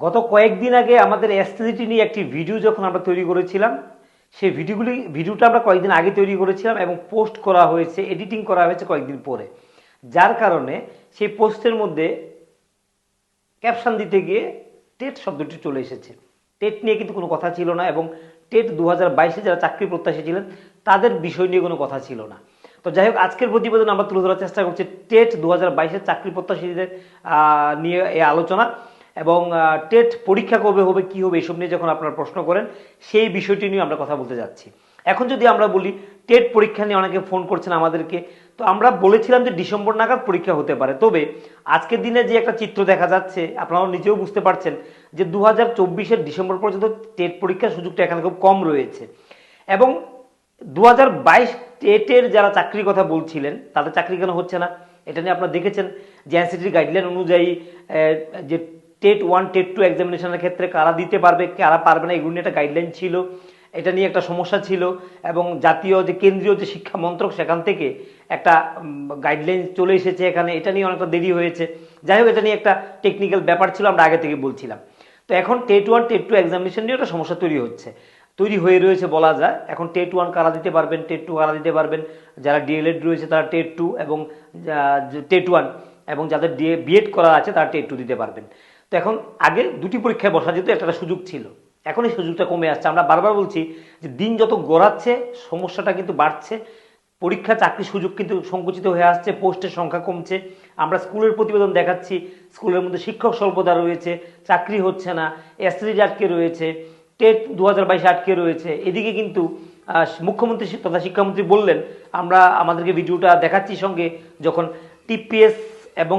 গত কয়েকদিন আগে আমাদের এসটিজিটি নিয়ে একটি ভিডিও যখন আমরা তৈরি করেছিলাম, সেই ভিডিওগুলি ভিডিওটা আমরা কয়েকদিন আগে তৈরি করেছিলাম এবং পোস্ট করা হয়েছে এডিটিং করা হয়েছে কয়েকদিন পরে। যার কারণে সেই পোস্টের মধ্যে ক্যাপশন দিতে গিয়ে টেট শব্দটি চলে এসেছে। টেট নিয়ে কিন্তু কোনো কথা ছিল না এবং টেট দু হাজার বাইশে যারা চাকরি প্রত্যাশী ছিলেন, তাদের বিষয় নিয়ে কোনো কথা ছিল না। তো যাই হোক, আজকের প্রতিবেদন আমরা তুলে ধরার চেষ্টা করছি টেট দু হাজার বাইশের চাকরি প্রত্যাশীদের নিয়ে এই আলোচনা। এবং টেট পরীক্ষা কবে হবে, কি হবে, এসব নিয়ে যখন আপনারা প্রশ্ন করেন, সেই বিষয়টি নিয়ে আমরা কথা বলতে যাচ্ছি। এখন যদি আমরা বলি, টেট পরীক্ষা নিয়ে অনেকে ফোন করছেন আমাদেরকে, তো আমরা বলেছিলাম যে ডিসেম্বর নাগাদ পরীক্ষা হতে পারে। তবে, আজকের দিনে যে একটা চিত্র দেখা যাচ্ছে, আপনারাও নিজেও বুঝতে পারছেন যে দু হাজার চব্বিশের ডিসেম্বর পর্যন্ত টেট পরীক্ষার সুযোগটা এখানে খুব কম রয়েছে। এবং দু হাজার বাইশ টেটের যারা চাকরির কথা বলছিলেন, তাদের চাকরি কেন হচ্ছে না? এটা নিয়ে আপনারা দেখেছেন যে এনসিটির গাইডলাইন অনুযায়ী যে টেট ওয়ান, টেট টু এক্সামিনেশনের ক্ষেত্রে কারা দিতে পারবে, কারা পারবে না, এগুলো নিয়ে একটা গাইডলাইন ছিল। এটা নিয়ে একটা সমস্যা ছিল এবং জাতীয় যে কেন্দ্রীয় যে শিক্ষা মন্ত্রক সেখান থেকে একটা গাইডলাইন চলে এসেছে এখানে। এটা নিয়ে অনেকটা দেরি হয়েছে। যাই হোক, এটা নিয়ে একটা টেকনিক্যাল ব্যাপার ছিল, আমরা আগে থেকে বলছিলাম। তো এখন TET one, TET two examination নিয়ে একটা সমস্যা তৈরি হচ্ছে। তৈরি হয়ে রয়েছে বলা যায়। এখন টেট ওয়ান কারা দিতে পারবেন, টেট টু কারা দিতে পারবেন? যারা ডিএলএড রয়েছে, তারা টেট টু এবং টেট ওয়ান এবং যাদের ডিএ, বিএড করা আছে, তারা টেট টু দিতে পারবেন। তো এখন আগে দুটি পরীক্ষায় বসা যেত, একটা সুযোগ ছিল। এখন এই সুযোগটা কমে আসছে। আমরা বারবার বলছি যে দিন যত গড়াচ্ছে, সমস্যাটা কিন্তু বাড়ছে। পরীক্ষা চাকরির সুযোগ কিন্তু সংকুচিত হয়ে আসছে, পোস্টের সংখ্যা কমছে। আমরা স্কুলের প্রতিবেদন দেখাচ্ছি, স্কুলের মধ্যে শিক্ষক স্বল্পতা রয়েছে, চাকরি হচ্ছে না এসএসসি আটকে রয়েছে, টেট দু হাজার আটকে রয়েছে। এদিকে কিন্তু মুখ্যমন্ত্রী তথা শিক্ষামন্ত্রী বললেন, আমরা আমাদেরকে ভিডিওটা দেখাচ্ছি সঙ্গে, যখন টিপিএস এবং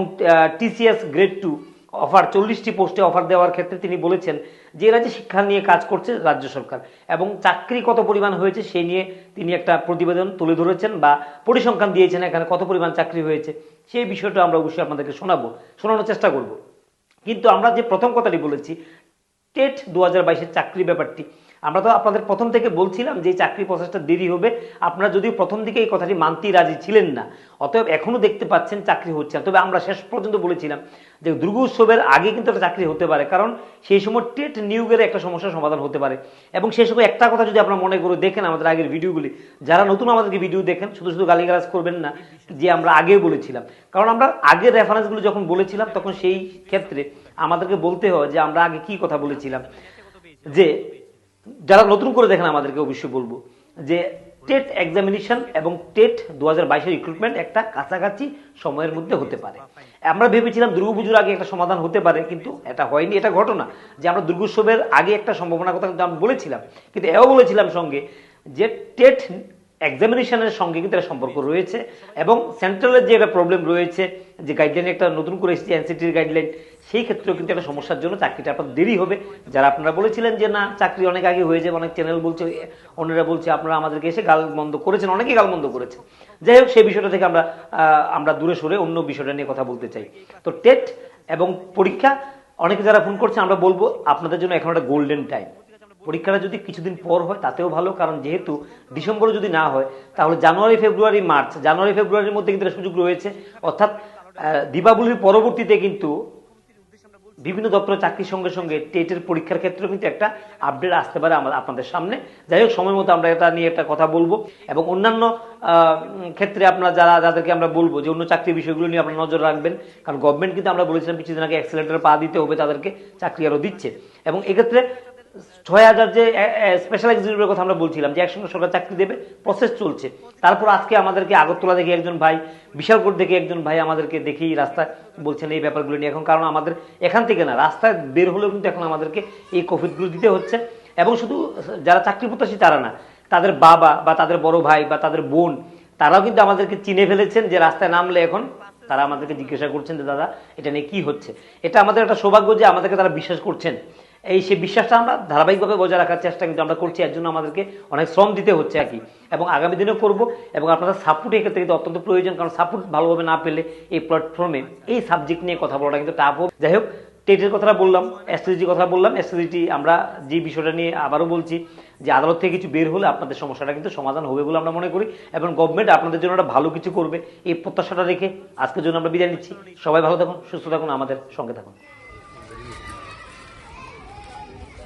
টিসিএস গ্রেড টু অফার, চল্লিশটি পোস্টে অফার দেওয়ার ক্ষেত্রে তিনি বলেছেন যে এরা যে শিক্ষা নিয়ে কাজ করছে রাজ্য সরকার এবং চাকরি কত পরিমাণ হয়েছে সেই নিয়ে তিনি একটা প্রতিবেদন তুলে ধরেছেন বা পরিসংখ্যান দিয়েছেন এখানে কত পরিমাণ চাকরি হয়েছে। সেই বিষয়টা আমরা অবশ্যই আপনাদেরকে শোনাবো, শোনানোর চেষ্টা করব। কিন্তু আমরা যে প্রথম কথাটি বলেছি, টেট দু হাজার বাইশের চাকরি ব্যাপারটি আমরা তো আপনাদের প্রথম থেকে বলছিলাম যে চাকরি প্রসেসটা দেরি হবে। আপনারা যদিও প্রথম দিকে এই কথাটি মানতেই রাজি ছিলেন না, অতএব এখনও দেখতে পাচ্ছেন চাকরি হচ্ছে তবে আমরা শেষ পর্যন্ত বলেছিলাম যে দুর্গা উৎসবের আগে কিন্তু একটা চাকরি হতে পারে, কারণ সেই সময় টেট নিয়োগের একটা সমস্যার সমাধান হতে পারে। এবং সেই সময় একটা কথা যদি আপনারা মনে করে দেখেন আমাদের আগের ভিডিওগুলি, যারা নতুন আমাদেরকে ভিডিও দেখেন, শুধু শুধু গালিগালাজ করবেন না, যে আমরা আগে বলেছিলাম। কারণ আমরা আগের রেফারেন্সগুলো যখন বলেছিলাম, তখন সেই ক্ষেত্রে আমাদেরকে বলতে হয় যে আমরা আগে কি কথা বলেছিলাম? যে যারা নতুন করে দেখেন আমাদেরকে অবশ্যই বলব যে টেট এক্সামিনেশন এবং টেট দু হাজার রিক্রুটমেন্ট একটা কাছাকাছি সময়ের মধ্যে হতে পারে। আমরা ভেবেছিলাম দুর্গাপুজোর আগে একটা সমাধান হতে পারে, কিন্তু এটা হয়নি, এটা ঘটনা যে আমরা দুর্গোৎসবের আগে একটা সম্ভাবনার কথা কিন্তু আমি বলেছিলাম। কিন্তু এও বলেছিলাম সঙ্গে যে টেট এক্সামিনেশনের সঙ্গে কিন্তু একটা সম্পর্ক রয়েছে এবং সেন্ট্রালের যে একটা প্রবলেম রয়েছে, যে গাইডলাইন একটা নতুন করে এসেছে এনসিটির গাইডলাইন সেই ক্ষেত্রেও কিন্তু একটা সমস্যার জন্য চাকরিটা আপনার দেরি হবে। যারা আপনারা বলেছিলেন যে, না, চাকরি অনেক আগে হয়ে যাবে অনেক চ্যানেল বলছে, অন্যরা বলছে, আপনারা আমাদেরকে এসে গাল বন্ধ করেছেন, অনেকেই গাল বন্ধ করেছেন। যাই হোক, সেই বিষয়টা থেকে আমরা আমরা দূরে সরে অন্য বিষয়টা নিয়ে কথা বলতে চাই। তো টেট এবং পরীক্ষা, অনেকে যারা ফোন করছে, আমরা বলব আপনাদের জন্য এখন একটা গোল্ডেন টাইম পরীক্ষাটা যদি কিছুদিন পর হয়, তাতেও ভালো, কারণ যেহেতু ডিসেম্বরে যদি না হয়, তাহলে জানুয়ারি, ফেব্রুয়ারি, মার্চ, জানুয়ারি, ফেব্রুয়ারির মধ্যে কিন্তু সুযোগ রয়েছে। অর্থাৎ দীপাবলির পরবর্তীতে কিন্তু বিভিন্ন দপ্তরের চাকরির সঙ্গে সঙ্গে টেটের পরীক্ষার ক্ষেত্রেও কিন্তু একটা আপডেট আসতে পারে আমাদের আপনাদের সামনে। যাই হোক, সময় মতো আমরা এটা নিয়ে একটা কথা বলব। এবং অন্যান্য ক্ষেত্রে আপনারা যারা, যাদেরকে আমরা বলব যে অন্য চাকরির বিষয়গুলো নিয়ে আপনারা নজর রাখবেন, কারণ গভর্নমেন্ট কিন্তু আমরা বলেছিলাম কিছুদিন আগে অ্যাক্সিলেটার পা দিতে হবে তাদেরকে, চাকরি আরও দিচ্ছে। এবং এক্ষেত্রে ছয় হাজার যে স্পেশাল এক্সিকিউটিভের কথা আমরা বলছিলাম, যে একসঙ্গে সরকার চাকরি দেবে প্রসেস চলছে। তারপর আজকে আমাদেরকে আগরতলা দেখে একজন ভাই, বিশালকোট দেখে একজন ভাই আমাদেরকে দেখেই রাস্তায় বলছেন এই ব্যাপারগুলো নিয়ে। এখন কারণ আমাদের এখান থেকে না, রাস্তায় বের হলেও কিন্তু এখন আমাদেরকে এই কোভিডগুলো দিতে হচ্ছে। এবং শুধু যারা চাকরি প্রত্যাশী তারা না, তাদের বাবা বা তাদের বড় ভাই বা তাদের বোন, তারাও কিন্তু আমাদেরকে চিনে ফেলেছেন যে রাস্তায় নামলে এখন তারা আমাদেরকে জিজ্ঞাসা করছেন যে, দাদা, এটা নিয়ে কি হচ্ছে? এটা আমাদের একটা সৌভাগ্য যে আমাদেরকে তারা বিশ্বাস করছেন। এই সে বিশ্বাসটা আমরা ধারাবাহিকভাবে বজায় রাখার চেষ্টা কিন্তু আমরা করছি, এর জন্য আমাদেরকে অনেক শ্রম দিতে হচ্ছে আর কি। এবং আগামী দিনেও করব এবং আপনাদের সাপোর্ট এক্ষেত্রে কিন্তু অত্যন্ত প্রয়োজন, কারণ সাপোর্ট ভালোভাবে না পেলে এই প্ল্যাটফর্মে এই সাবজেক্ট নিয়ে কথা বলাটা কিন্তু টাফ হোক যাই হোক টেটের কথাটা বললাম এসটিজি কথা বললাম এসটিজি আমরা যে বিষয়টা নিয়ে আবারও বলছি যে আদালত থেকে কিছু বের হলে আপনাদের সমস্যাটা কিন্তু সমাধান হবে বলে আমরা মনে করি এবং গভর্নমেন্ট আপনাদের জন্য একটা ভালো কিছু করবে। এই প্রত্যাশাটা রেখে আজকের জন্য আমরা বিদায় নিচ্ছি। সবাই ভালো থাকুন, সুস্থ থাকুন, আমাদের সঙ্গে থাকুন।